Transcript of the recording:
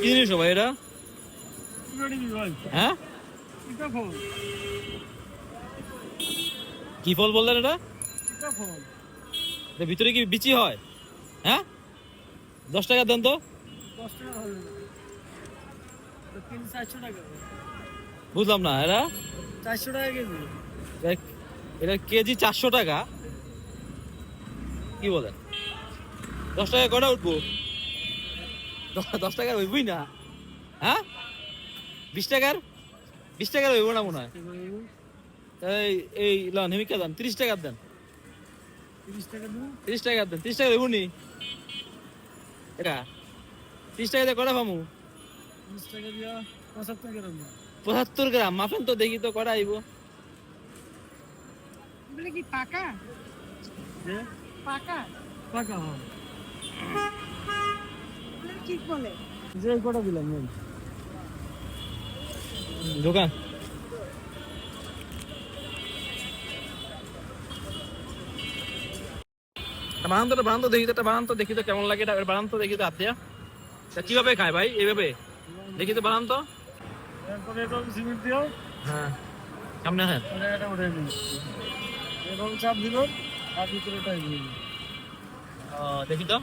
কি ভাই এটা? হ্যাঁ? কি ফল বললেন এটা? ভিতরে কি বিচি হয়? হ্যাঁ? দশ টাকা দেন তো। বুঝলাম না, এরা? চারশো টাকা কেজি এটা কেজি চারশো টাকা। কি বলেন? দশ টাকা কটা উঠবো? দশ টাকার হইবই না? হ্যাঁ? বিশ টাকার? বিশ টাকার হইব না মনে হয়? এই এই লন হেমিকা দেন তিরিশ টাকার দেন। তিরিশ টাকা টাকার দেন তিরিশ টাকা হইব নি। এটা? তিরিশ টাকা দিয়ে কটা পামু? পঁচাত্তর গ্রাম না পঁচাত্তর গ্রাম? মাপেন তো দেখি তো কটা আইব। বলে কি পাকা? পাকা? টাকা হয়। ঠিক বলে। যে কটা দিলাম দোকান। বানান তো দেখি তো একটা দেখি তো কেমন লাগে এটা দেখি তো আত্মীয়। তা কীভাবে খায় ভাই এইভাবে? দেখি তো বানান তো। এরপরে এরকম সিমেন্ট দিও। হ্যাঁ। সামনে হ্যাঁ এরকম চাপ দিল আর ভিতরে দেখি তো।